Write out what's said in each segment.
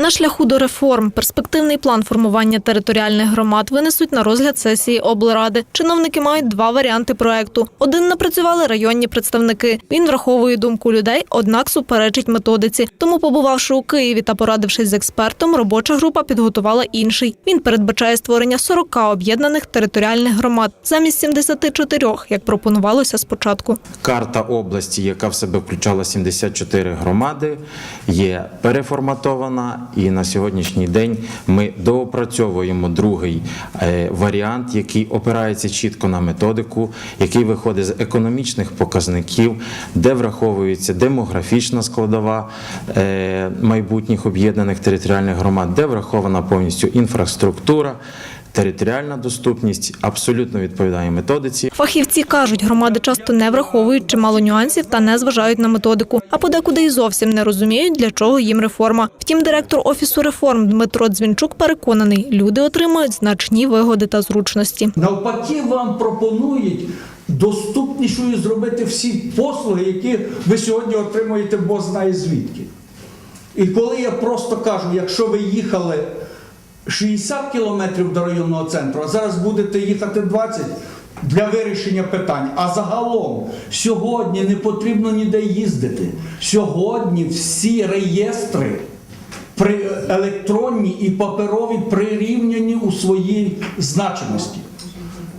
На шляху до реформ перспективний план формування територіальних громад винесуть на розгляд сесії облради. Чиновники мають два варіанти проекту. Один напрацювали районні представники. Він враховує думку людей, однак суперечить методиці. Тому, побувавши у Києві та порадившись з експертом, робоча група підготувала інший. Він передбачає створення 40 об'єднаних територіальних громад замість 74, як пропонувалося спочатку. Карта області, яка в себе включала 74 громади, є переформатована, і на сьогоднішній день ми доопрацьовуємо другий е, варіант, який опирається чітко на методику, який виходить з економічних показників, де враховується демографічна складова е, майбутніх об'єднаних територіальних громад, де врахована повністю інфраструктура. Територіальна доступність абсолютно відповідає методиці. Фахівці кажуть, громади часто не враховують чимало нюансів та не зважають на методику, а подекуди й зовсім не розуміють, для чого їм реформа. Втім, директор офісу реформ Дмитро Дзвінчук переконаний, люди отримують значні вигоди та зручності. Навпаки, вам пропонують доступнішою зробити всі послуги, які ви сьогодні отримуєте, бо знає звідки. І коли я просто кажу, якщо ви їхали 60 кілометрів до районного центру, а зараз будете їхати 20 для вирішення питань. А загалом сьогодні не потрібно ніде їздити. Сьогодні всі реєстри при електронні і паперові прирівняні у своїй значимості.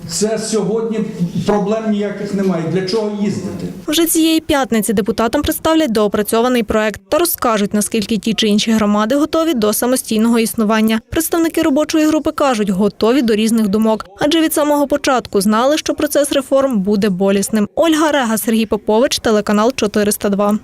Це сьогодні проблем ніяких немає. Для чого їздити? Вже цієї п'ятниці депутатам представлять доопрацьований проект та розкажуть, наскільки ті чи інші громади готові до самостійного існування. Представники робочої групи кажуть, готові до різних думок, адже від самого початку знали, що процес реформ буде болісним. Ольга Рега, Сергій Попович, телеканал 402.